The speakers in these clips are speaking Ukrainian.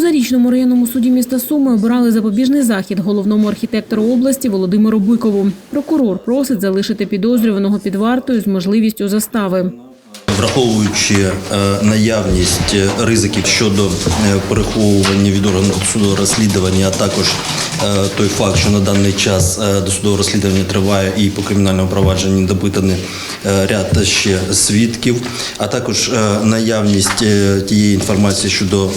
зарічному районному суді міста Суми обирали запобіжний захід головному архітектору області Володимиру Бикову. Прокурор просить залишити підозрюваного під вартою з можливістю застави. Враховуючи е, наявність е, ризиків щодо е, переховування від органу досудового розслідування, а також той факт, що на даний час е, досудове розслідування триває і по кримінальному провадженні допитані е, ряд ще свідків, а також е, наявність е, тієї інформації щодо е,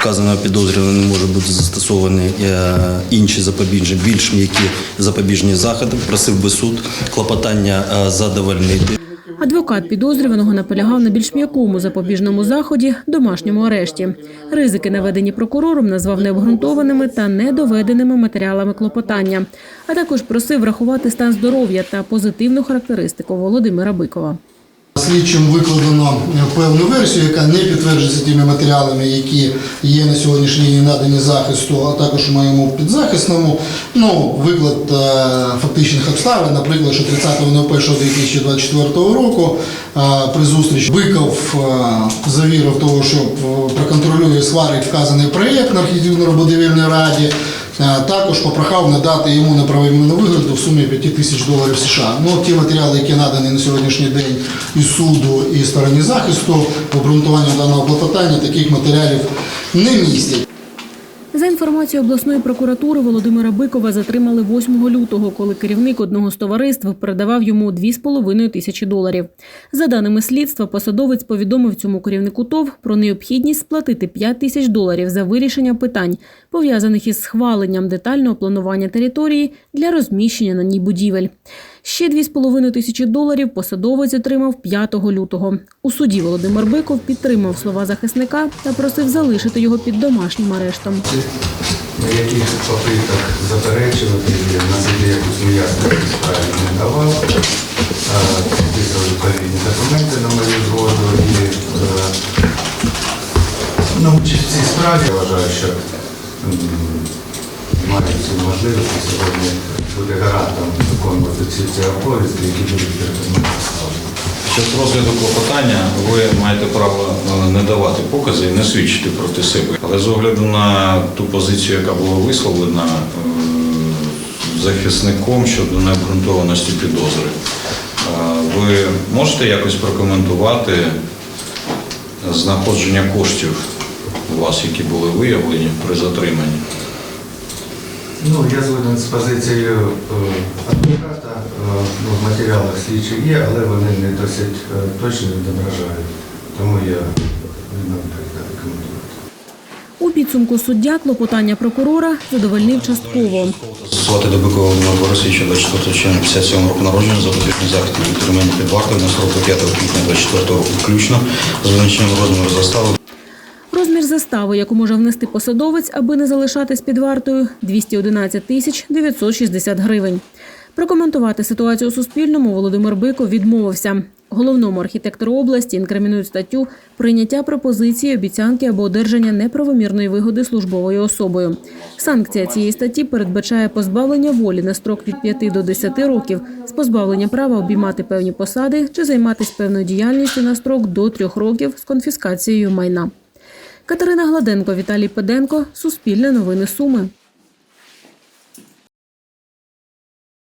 вказаного підозрюваного не може бути застосовані е, інші запобіжні, більш м'які запобіжні заходи. Просив би суд клопотання е, задовольнити. Адвокат підозрюваного наполягав на більш м'якому запобіжному заході домашньому арешті. Ризики, наведені прокурором, назвав необґрунтованими та недоведеними матеріалами клопотання, а також просив врахувати стан здоров'я та позитивну характеристику Володимира Бикова. Слідчим викладено певну версію, яка не підтверджується тими матеріалами, які є на сьогоднішній день надані захисту, а також моєму підзахисному. Ну, виклад е, фактичних обставин, наприклад, що 30.01.2024 року е, при зустрічі Биков е, завірив того, що проконтролює сварить вказаний проєкт на архітектурно-будівельній раді. Е, Також попрохав надати йому неправомірну вигляду в сумі 5 тисяч доларів США. Ну, ті матеріали, які надані на сьогоднішній день і суду, і стороні захисту, обґрунтування даного клопотання таких матеріалів не містять. За інформацією обласної прокуратури Володимира Бикова затримали 8 лютого, коли керівник одного з товариств передавав йому 2,5 тисячі доларів. За даними слідства, посадовець повідомив цьому керівнику ТОВ про необхідність сплатити 5 тисяч доларів за вирішення питань, пов'язаних із схваленням детального планування території для розміщення на ній будівель. Ще 2,5 тисячі доларів посадовець отримав 5 лютого. У суді Володимир Биков підтримав слова захисника та просив залишити його під домашнім арештом. Ніяких попиток заперечувати на суді якусь справі не давав. Підписав відповідні документи на мою згоду і е, ну, в цій справі я вважаю, що м, маю всі можливості сьогодні бути гарантом виконувати всі ці обов'язки, які будуть перед справи. Під час розгляду клопотання ви маєте право е, не давати покази і не свідчити проти себе. Але з огляду на ту позицію, яка була висловлена е, захисником щодо необґрунтованості підозри, е, ви можете якось прокоментувати знаходження коштів у вас, які були виявлені при затриманні? Ну, я згоден з позицією е, адвоката. Е, ну, в матеріалах слідчі є, але вони не досить е, точно відображають. Тому я не можу так. У підсумку суддя клопотання прокурора задовольнив частково. Застосувати до Бикова Борисовича 24 червня 57 року народження запобіжний захід від тримання під вартою на срок до 5 квітня 24 року включно з визначенням розміру застави Розмір застави, яку може внести посадовець, аби не залишатись під вартою – 211 тисяч 960 гривень. Прокоментувати ситуацію у Суспільному Володимир Биков відмовився. Головному архітектору області інкримінують статтю прийняття пропозиції, обіцянки або одержання неправомірної вигоди службовою особою. Санкція цієї статті передбачає позбавлення волі на строк від 5 до 10 років з позбавлення права обіймати певні посади чи займатися певною діяльністю на строк до 3 років з конфіскацією майна. Катерина Гладенко, Віталій Педенко, Суспільне новини Суми.